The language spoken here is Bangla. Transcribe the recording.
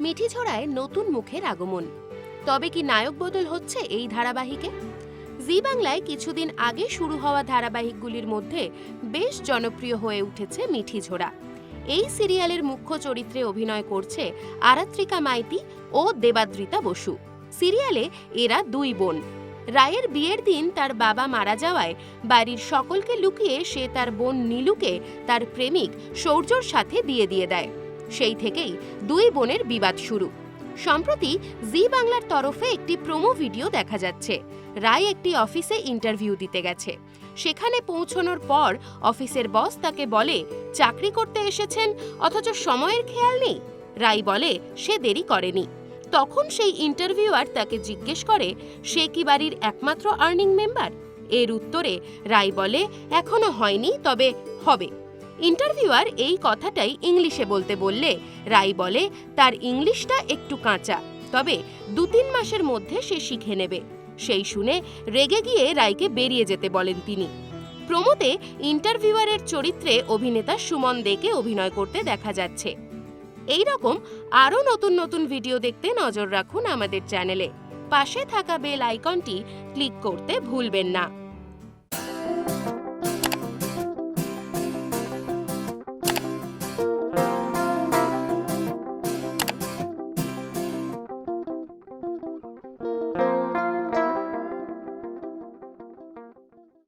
মিঠিঝোড়ায় নতুন মুখের আগমন। তবে কি নায়ক বদল হচ্ছে এই ধারাবাহিকে? জি বাংলায় কিছুদিন আগে শুরু হওয়া ধারাবাহিকগুলির মধ্যে বেশ জনপ্রিয় হয়ে উঠেছে মিঠিঝোড়া এই সিরিয়ালের মুখ্য চরিত্রে অভিনয় করছে আরাত্রিকা মাইতি ও দেবাদ্রিতা বসু। সিরিয়ালে এরা দুই বোন। রায়ের বিয়ের দিন তার বাবা মারা যাওয়ায় বাড়ির সকলকে লুকিয়ে সে তার বোন নীলুকে তার প্রেমিক সৌর্যর সাথে দিয়ে দিয়ে দেয়। সেই থেকেই দুই বোনের বিবাদ শুরু। সম্প্রতি জি বাংলার তরফে একটি প্রোমো ভিডিও দেখা যাচ্ছে। রায় একটি অফিসে ইন্টারভিউ দিতে গেছে। সেখানে পৌঁছানোর পর অফিসের বস তাকে বলে, চাকরি করতে এসেছেন, অথচ সময়ের খেয়াল নেই? রাই বলে, সে দেরি করেনি। তখন সেই ইন্টারভিউয়ার তাকে জিজ্ঞেস করে, সে কি বাড়ির একমাত্র আর্নিং মেম্বার? এর উত্তরে রাই বলে, এখনও হয়নি, তবে হবে। ইন্টারভিউয়ার এই কথাটাই ইংলিশে বলতে বললে, রাই বলে, তার ইংলিশটা একটু কাঁচা, তবে দু তিন মাসের মধ্যে সে শিখে নেবে। সেই শুনে রেগে গিয়ে রায়কে বেরিয়ে যেতে বলেন তিনি। প্রমোতে ইন্টারভিউয়ারের চরিত্রে অভিনেতা সুমন দেকে অভিনয় করতে দেখা যাচ্ছে। এই রকম আরও নতুন নতুন ভিডিও দেখতে নজর রাখুন আমাদের চ্যানেলে। পাশে থাকা বেল আইকনটি ক্লিক করতে ভুলবেন না।